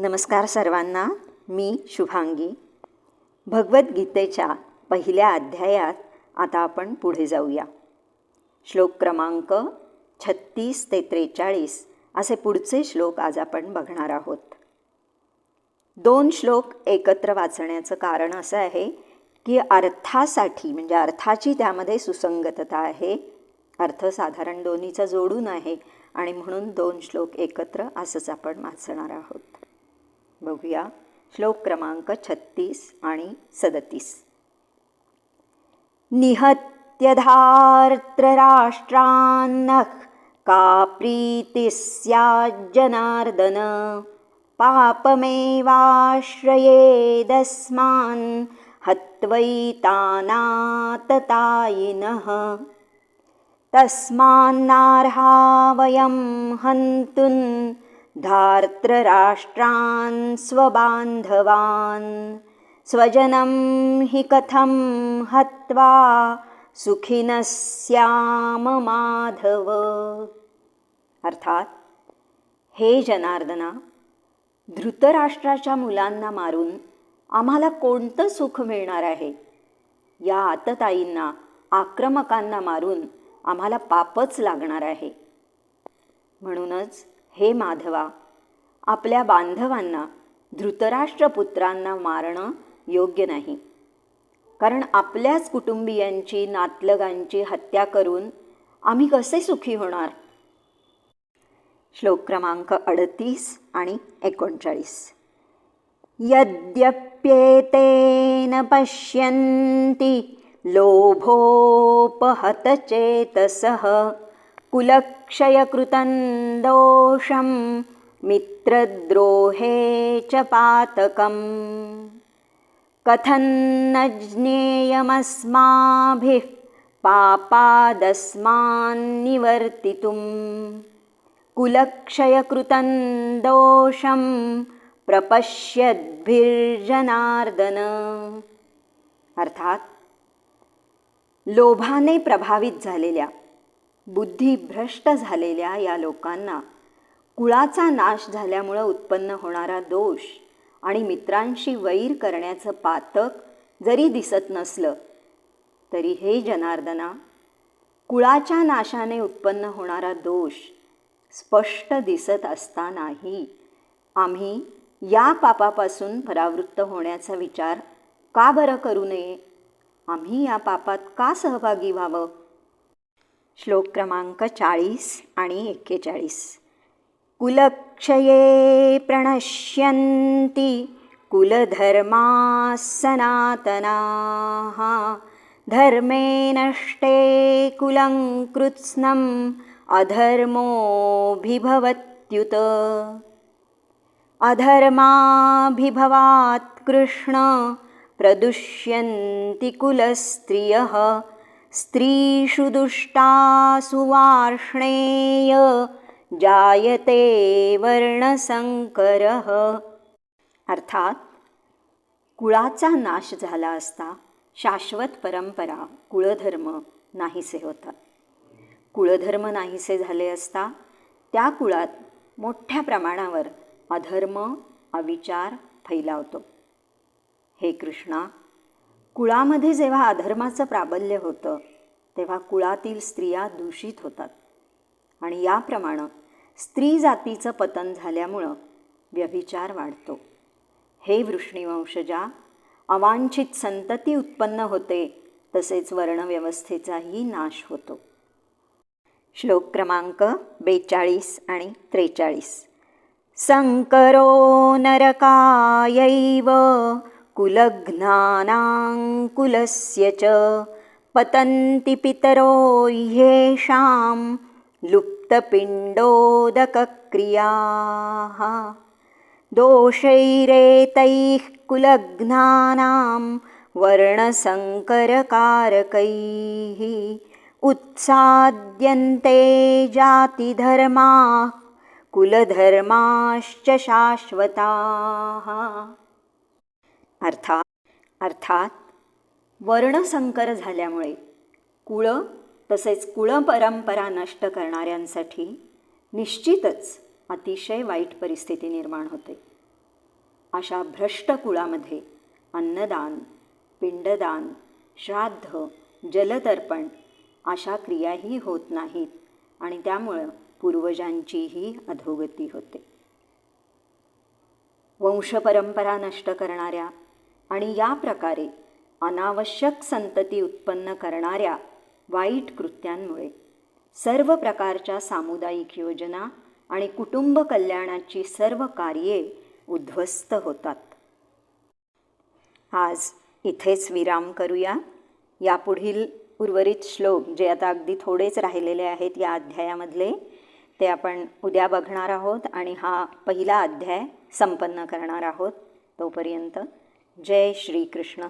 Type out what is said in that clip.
नमस्कार सर्वांना मी शुभांगी. भगवद्गीतेच्या पहिल्या अध्यायात आता आपण पुढे जाऊया. श्लोक क्रमांक छत्तीस ते त्रेचाळीस असे पुढचे श्लोक आज आपण बघणार आहोत. दोन श्लोक एकत्र वाचण्याचं कारण असं आहे की अर्थासाठी म्हणजे अर्थाची त्यामध्ये सुसंगतता आहे अर्थ साधारण दोन्हीचा जोडून आहे आणि म्हणून दोन श्लोक एकत्र असंच आपण वाचणार आहोत. बघूया. श्लोक क्रमांक छत्तीस आणि सदतीस. निहत्यधार्त्रराष्ट्रान्नः का प्रीतिः स्याज्जनार्दन पापमेवाश्रयेदस्मान् हत्वैतानाततायिनः। तस्मान्नार्हा वयं हन्तुन् धार्तराष्ट्रान् स्वबान्धवान्। स्वजनं हि कथं हत्वा सुखिनः स्याम माधव अर्थात हे जनार्दना धृतराष्ट्राच्या मुलांना मारून आम्हाला कोणतं सुख मिळणार आहे? या आतताईंना आक्रमकांना मारून आम्हाला पापच लागणार आहे. म्हणूनच हे माधवा आपल्या बांधवांना धृतराष्ट्रपुत्रांना मारणं योग्य नाही. कारण आपल्याच कुटुंबियांची नातलगांची हत्या करून आम्ही कसे सुखी होणार? श्लोक क्रमांक अडतीस आणि एकोणचाळीस. यद्यप्येतेन पश्यन्ति लोभोपहतचेतसः कुलक्षयकृतं दोषं मित्रद्रोहे च पातकम्। न ज्ञेयमस्माभिः पापादस्मान्निवर्तितुं कुलक्षयकृतं दोषं प्रपश्यद्भिर्जनार्दन। अर्थात लोभाने प्रभावित झालेल्या बुद्धिभ्रष्ट झालेल्या या लोकांना कुळाचा नाश झाल्यामुळं उत्पन्न होणारा दोष आणि मित्रांशी वैर करण्याचं पातक जरी दिसत नसलं तरी हे जनार्दना कुळाच्या नाशाने उत्पन्न होणारा दोष स्पष्ट दिसत असतानाही आम्ही या पापापासून परावृत्त होण्याचा विचार का बरं करू नये? आम्ही या पापात का सहभागी व्हावं? श्लोक क्रमांक चाळीस आणि एक्केचाळीस. कुलक्षये प्रणश्यन्ति कुलधर्माः सनातनाः धर्मे नष्टे कुलं कृत्स्नम् अधर्मोऽभिभवत्युत। अधर्माभिभवात् कृष्ण प्रदुष्यन्ति कुलस्त्रियः। स्त्रीषु दुष्टासु वार्ष्णेय जायते वर्णसंकरः अर्थात कुळाचा नाश झाला असता शाश्वत परंपरा कुळधर्म नाहीसे होतात. कुळधर्म नाहीसे झाले असता त्या कुळात मोठ्या प्रमाणावर अधर्म अविचार फैलावतो. हे कृष्णा कुळामध्ये जेव्हा अधर्माचं प्राबल्य होतं तेव्हा कुळातील स्त्रिया दूषित होतात. आणि याप्रमाणे स्त्री जातीचं पतन झाल्यामुळं व्यभिचार वाढतो. हे वृष्णीवंशजा अवांछित संतती उत्पन्न होते तसेच वर्णव्यवस्थेचाही नाश होतो. श्लोक क्रमांक बेचाळीस आणि त्रेचाळीस. संकरो नरकायैव कुलघ्नानाङ्कुलस्य च पतन्ति पितरो ह्येषां लुप्तपिण्डोदकक्रियाः। दोषैरेतैः कुलघ्नानां वर्णसङ्करकारकैः उत्साद्यन्ते जातिधर्माः कुलधर्माश्च शाश्वताः। अर्थात अर्थात वर्णसंकर झाल्यामुळे कुळ तसेच कुळपरंपरा नष्ट करणाऱ्यांसाठी निश्चितच अतिशय वाईट परिस्थिती निर्माण होते. अशा भ्रष्ट कुळामध्ये अन्नदान पिंडदान श्राद्ध जलतर्पण अशा क्रियाही होत नाहीत आणि त्यामुळं पूर्वजांचीही अधोगती होते. वंशपरंपरा नष्ट करणाऱ्या आणि या प्रकारे अनावश्यक संतती उत्पन्न करणाऱ्या वाईट कृत्यांमुळे सर्व प्रकारच्या सामुदायिक योजना आणि कुटुंब कल्याणाची सर्व कार्ये उद्ध्वस्त होतात. आज इथेच विराम करूया. यापुढील उर्वरित श्लोक जे आता अगदी थोडेच राहिलेले आहेत या अध्यायामधले ते आपण उद्या बघणार आहोत आणि हा पहिला अध्याय संपन्न करणार आहोत तोपर्यंत जय श्रीकृष्ण.